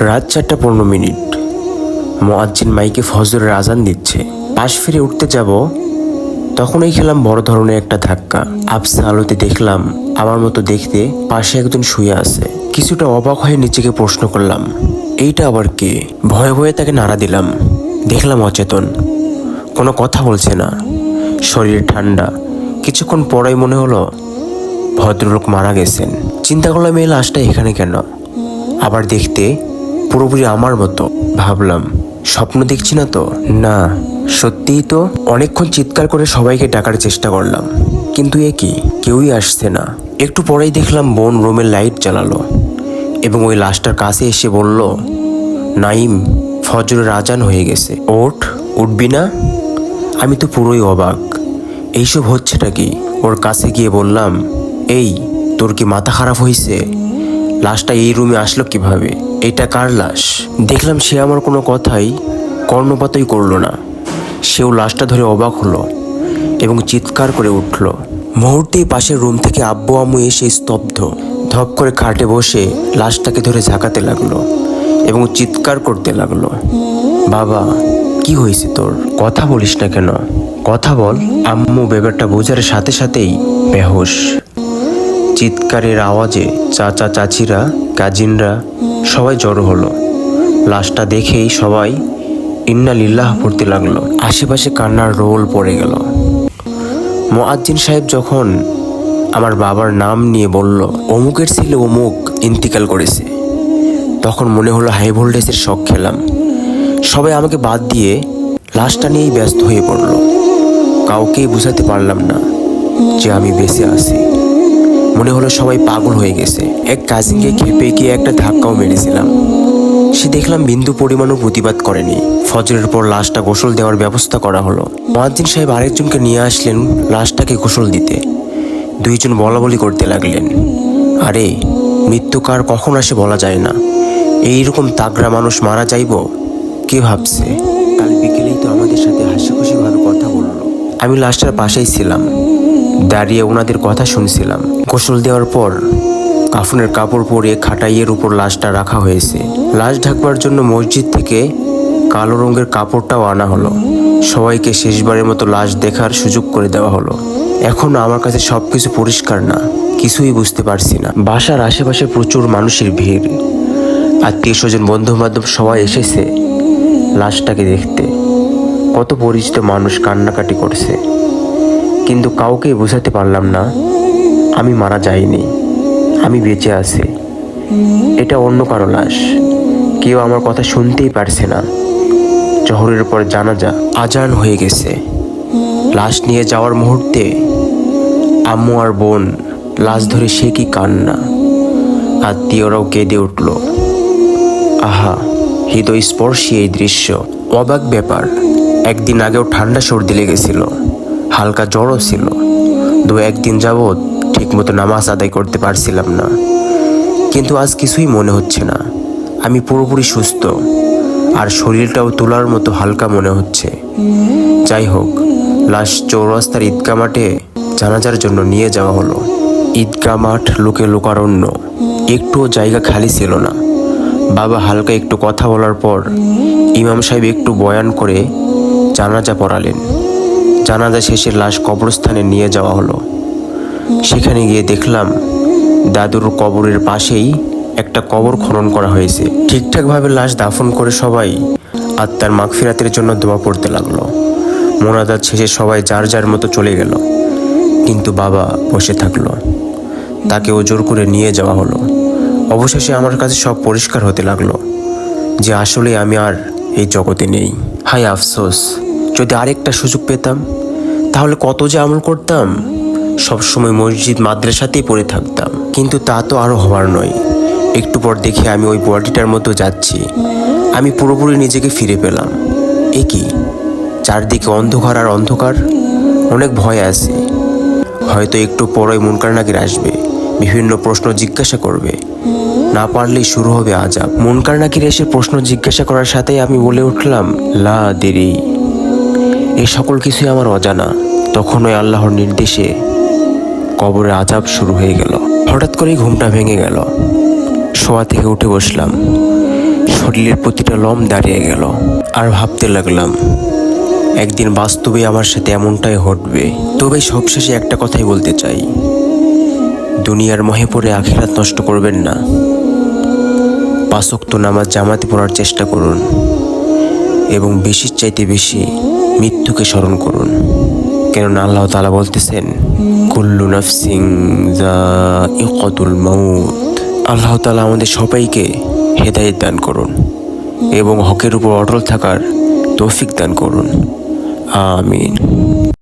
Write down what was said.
রাত চারটা পনেরো মিনিট। মোয়াজ্জিন মাইকে ফজরের আজান দিচ্ছে। পাশ ফিরে উঠতে যাব, তখনই খেলাম বড় ধরনের একটা ধাক্কা। আবসা আলোতে দেখলাম, আমার মতো দেখতে পাশে একজন শুয়ে আছে। কিছুটা অবাক হয়ে নিজেকে প্রশ্ন করলাম, এইটা আবার কে? ভয়ে ভয়ে তাকে নাড়া দিলাম। দেখলাম অচেতন, কোনো কথা বলছে না। শরীর ঠান্ডা। কিছুক্ষণ পরেই মনে হলো, ভদ্রলোক মারা গেছেন। চিন্তা করলাম, এই লাশটা এখানে কেন? আবার দেখতে পুরোপুরি আমার মতো। ভাবলাম, স্বপ্ন দেখছি না তো? না, সত্যিই তো অনেকক্ষণ চিৎকার করে সবাইকে ডাকার চেষ্টা করলাম। কিন্তু এ কি? কেউই আসছে না। একটু পরেই দেখলাম বোন রুমের লাইট জ্বালালো এবং ওই লাশটার কাছে এসে বলল, নাইম, ফজরের আজান হয়ে গেছে। ওঠ, উঠবি না? আমি তো পুরোই অবাক। এইসব হচ্ছেটা কি? ওর কাছে গিয়ে বললাম, এই, তোর কি মাথা খারাপ হয়েছে লাশটা এই রুমে আসলো কীভাবে? এটা কার লাশ? দেখলাম সে আমার কোনো কথাই কর্ণপাতই করল না। সেও লাশটা ধরে অবাক হলো এবং চিৎকার করে উঠল। মুহূর্তেই পাশের রুম থেকে আব্বু আম্মু এসে স্তব্ধ। ধপ করে খাটে বসে লাশটাকে ধরে ঝাঁকাতে লাগল এবং চিৎকার করতে লাগল। বাবা, কি হয়েছে তোর? কথা বলিস না কেন? কথা বল। আম্মু ব্যাপারটা বোঝার সাথে সাথেই বেহোশ। চিৎকারের আওয়াজে চাচা চাচিরা কাজিনরা সবাই জড়ো হলো। লাশটা দেখেই সবাই ইন্না লিল্লাহ পড়তে লাগল। আশেপাশে কান্নার রোল পড়ে গেল। মোয়াজ্জিন সাহেব যখন আমার বাবার নাম নিয়ে বলল, অমুকের ছেলে অমুক ইন্তিকাল করেছে। তখন মনে হলো, হাই ভোল্টেজের শখ খেলাম। সবাই আমাকে বাদ দিয়ে লাশটা নিয়েই ব্যস্ত হয়ে পড়ল। কাউকেই বুঝাতে পারলাম না যে আমি বেঁচে আছি। মনে হলো সবাই পাগল হয়ে গেছে। এক কাজিনকে খেপে গিয়ে একটা ধাক্কাও মেরেছিলাম। সে দেখলাম বিন্দু পরিমাণও প্রতিবাদ করেনি। ফজরের পর লাশটা গোসল দেওয়ার ব্যবস্থা করা হলো। মহাজ্জিন সাহেব আরেকজনকে নিয়ে আসলেন লাশটাকে গোসল দিতে। দুইজন বলা বলি করতে লাগলেন। আরে, মৃত্যু কার কখন আসে বলা যায় না। এইরকম তাগড়া মানুষ মারা যাইব? কে ভাবছে? কাল বিকেলেই তো আমাদের সাথে হাসি খুশি ভাবে কথা বলল। আমি লাশটার পাশেই ছিলাম। দাঁড়িয়ে ওনাদের কথা শুনছিলাম। গোসল দেওয়ার পর কাফনের কাপড় পরে খাটাইয়ের উপর লাশটা রাখা হয়েছে। লাশ ঢাকবার জন্য মসজিদ থেকে কালো রঙের কাপড়টাও আনা হলো। সবাইকে শেষবারের মতো লাশ দেখার সুযোগ করে দেওয়া হলো। এখন আমার কাছে সব কিছু পরিষ্কার না, কিছুই বুঝতে পারছি না। বাসার আশেপাশে প্রচুর মানুষের ভিড়। আত্মীয় স্বজন বন্ধু বান্ধব সবাই এসেছে লাশটাকে দেখতে। কত পরিচিত মানুষ কান্নাকাটি করছে। কিন্তু কাউকেই বোঝাতে পারলাম না। আমি মারা যাইনি। আমি বেঁচে আছি। এটা অন্য কারও লাশ। কেউ আমার কথা শুনতেই পারছে না। জহরের পর জানাজা আজান হয়ে গেছে। লাশ নিয়ে যাওয়ার মুহূর্তে আম্মু আর বোন লাশ ধরে সে কি কান্না? আত্মীয়রাও কেঁদে উঠল। আহা হৃদয় স্পর্শী এই দৃশ্য। অবাক ব্যাপার। একদিন আগেও ঠান্ডা সর্দি লেগেছিল। হালকা জ্বরও ছিল। দু, একদিন যাবৎ ঠিকমতো নামাজ আদায় করতে পারছিলাম না। কিন্তু আজ কিছুই মনে হচ্ছে না। আমি পুরোপুরি সুস্থ। আর শরীরটাও তোলার মতো হালকা মনে হচ্ছে। যাই হোক, লাশ চৌরাস্তার ঈদগা মাঠে জানাজার জন্য নিয়ে যাওয়া হলো। ঈদগা মাঠ লোকে লোকারণ্য। একটুও জায়গা খালি ছিল না। বাবা হালকা একটু কথা বলার পর ইমাম সাহেব একটু বয়ান করে জানাজা পড়ালেন। জানাজা শেষে লাশ কবরস্থানে নিয়ে যাওয়া হলো। সেখানে গিয়ে দেখলাম, দাদুর কবরের পাশেই একটা কবর খনন করা হয়েছে। ঠিকঠাকভাবে লাশ দাফন করে সবাই আত্মার মাগফিরাতের জন্য দোয়া পড়তে লাগল। মোনাজাত শেষে সবাই যার যার মতো চলে গেল, কিন্তু বাবা বসে থাকল। তাকে ওজোর করে নিয়ে যাওয়া হলো। অবশেষে আমার কাছে সব পরিষ্কার হতে লাগল যে আসলে আমি আর এই জগতে নেই। হাই আফসোস। যদি আরেকটা সুযোগ পেতাম, তাহলে কত যে আমল করতাম। সবসময় মসজিদ মাদ্রাসাতেই পড়ে থাকতাম। কিন্তু তা তো আরও হওয়ার নয়। একটু পর দেখে আমি ওই বডিটার মতো যাচ্ছি। আমি পুরোপুরি নিজেকে ফিরে পেলাম। এ কি? চারদিকে অন্ধকার আর অন্ধকার? অনেক ভয় আছে। হয়তো একটু পরই মুনকার নাকির আসবে। বিভিন্ন প্রশ্ন জিজ্ঞাসা করবে। না পারলেই শুরু হবে আজাব। মুনকার নাকির এসে প্রশ্ন জিজ্ঞাসা করার সাথেই আমি বলে উঠলাম, লা, দেরি। এই সকল কিছুই আমার অজানা। তখন ওই আল্লাহর নির্দেশে কবরে আজাব শুরু হয়ে গেল। হঠাৎ করেই ঘুমটা ভেঙে গেল। শোয়া থেকে উঠে বসলাম। শরীরের প্রতিটা লম দাঁড়িয়ে গেল। আর ভাবতে লাগলাম, একদিন বাস্তবে আমার সাথে এমনটাই ঘটবে। তবে সবশেষে একটা কথাই বলতে চাই। দুনিয়ার মহে পড়ে আখিরাত নষ্ট করবেন না। পাঁচক্ত নামাজ জামাতে পড়ার চেষ্টা করুন। এবং বেশির চাইতে বেশি মৃত্যুকে স্মরণ করুন। কেননা আল্লাহ তালা বলতেছেন, কুল্লু নফসিং ইকতুল মাউত। আল্লাহ তালা আমাদের সবাইকে হেদায়ত দান করুন এবং হকের উপর অটল থাকার তৌফিক দান করুন। আমিন।